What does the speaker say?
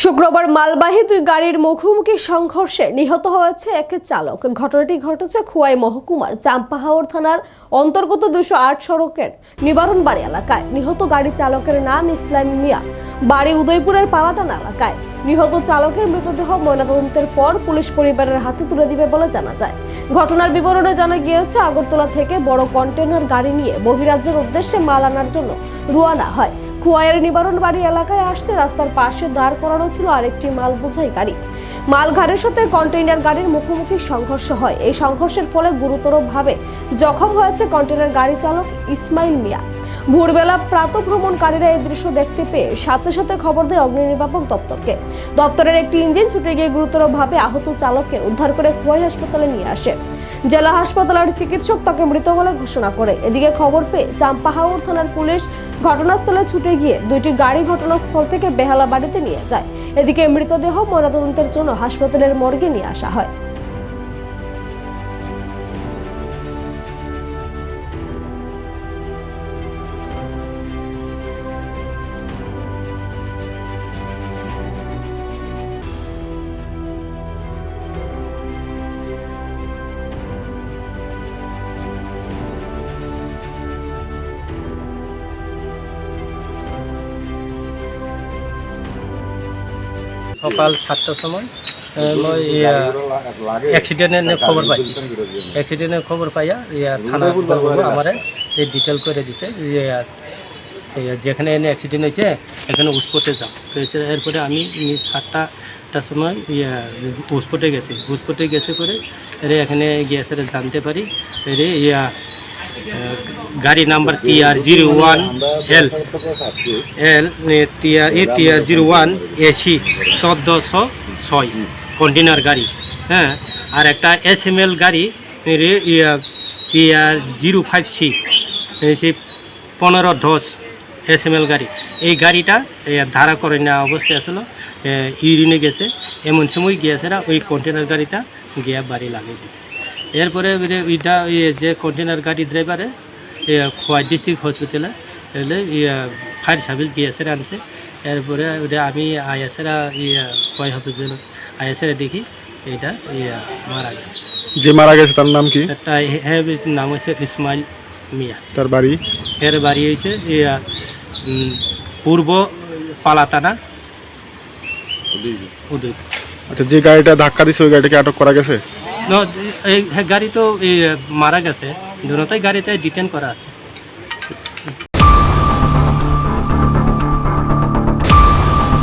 শুক্রবার মালবাহী দুই গাড়ির মুখোমুখি সংঘর্ষে নিহত হয়েছে এক চালক। ঘটনাটি ঘটেছে খুয়াই মহকুমার চাম্পাহাওর থানার অন্তর্গত দুশো আট সড়কের নিবারণ বাড়ি এলাকায়। নিহত গাড়ি চালকের নাম ইসলাম মিয়া। বাড়ি উদয়পুরের পালাটানা এলাকায়। নিহত চালকের মৃতদেহ ময়নাতদন্তের পর পুলিশ পরিবারের হাতে তুলে দিবে বলে জানা যায়। ঘটনার বিবরণে জানা গিয়েছে, আগরতলা থেকে বড় কন্টেনার গাড়ি নিয়ে বহিরাজ্যের উদ্দেশ্যে মাল আনার জন্য রুয়ানা হয়। খুয়াইয়ের নিবারণ বাড়ি এলাকায় আসতে রাস্তার পাশে দাঁড় করানো ছিল আরেকটি মাল বোঝাই গাড়ি। মাল গাড়ির সাথে কন্টেইনার গাড়ির মুখোমুখি সংঘর্ষ হয়। এই সংঘর্ষের ফলে গুরুতরভাবে জখম হয়েছে কন্টেইনার গাড়ি চালক ইসমাইল মিয়া। ভোরবেলা প্রাতভ্রমণকারীরা এই দৃশ্য দেখতে পেয়ে সাথে সাথে খবর দেয় অগ্নি নির্বাপক দপ্তরকে। দপ্তরের একটি ইঞ্জিন ছুটে গিয়ে গুরুতরভাবে আহত চালককে উদ্ধার করে খোয়াই হাসপাতালে নিয়ে আসে। জেলা হাসপাতালের চিকিৎসক তাকে মৃত বলে ঘোষণা করে। এদিকে খবর পেয়ে চাম্পাহাউর থানার পুলিশ ঘটনাস্থলে ছুটে গিয়ে দুইটি গাড়ি ঘটনাস্থল থেকে বেহালা বাড়িতে নিয়ে যায়। এদিকে মৃতদেহ ময়নাতদন্তের জন্য হাসপাতালের মর্গে নিয়ে আসা হয়। সকাল সাতটার সময় মই খবর পাইছি। অ্যাক্সিডেন্টের খবর পাইয়া ইয়া থানা আমার এই ডিটেল করে দিছে যেখানে এনে অ্যাক্সিডেন্ট হয়েছে এখানে উসপটে যাও। এরপরে আমি সাতটাটার সময় ইয়া উসপটে গেছি। উসপটে গেছে করে এরে এখানে গিয়েছে জানতে পারি, এরে ইয়া গাড়ি number T R zero one L L TR A TR zero one AC চোদ্দোশো ছয় কন্টেনার গাড়ি হ্যাঁ? আর একটা এস এম এল গাড়ি টিআর জিরো ফাইভ সি সে, পনেরো দশ এস এম এল গাড়ি। এই গাড়িটা ধারা করে নেওয়া অবস্থায় আসলো ইউরিনে গেছে, এমন সময় গিয়েছে না, ওই কন্টেনার গাড়িটা গিয়া বাড়ি লাগিয়ে দিয়েছে। এরপরে ইয়ে যে কন্টেনার গাড়ি ড্রাইভারে খোয়াই ডিস্ট্রিক্ট হসপিটালে এলে ফায়ার সার্ভিস গিয়েছে আনছে। এরপরে ওটা আমি আইএসেরা ইয়ে খোয়াই হসপিটাল আইএসেরা দেখি এটা ইয়ে মারা গেছে। যে মারা গেছে তার নাম কি? হ্যাঁ নাম হচ্ছে ইসমাইল মিয়া। তার বাড়ি? এর বাড়ি হয়েছে ইয়া, পূর্ব পালাতানা উদয় আচ্ছা যে গাড়িটা ধাক্কা দিছে ওই গাড়িটাকে আটক করা গেছে? গাড়ি তো মারা গেছে। দুটাই গাড়িতে ডিটেন করা আছে।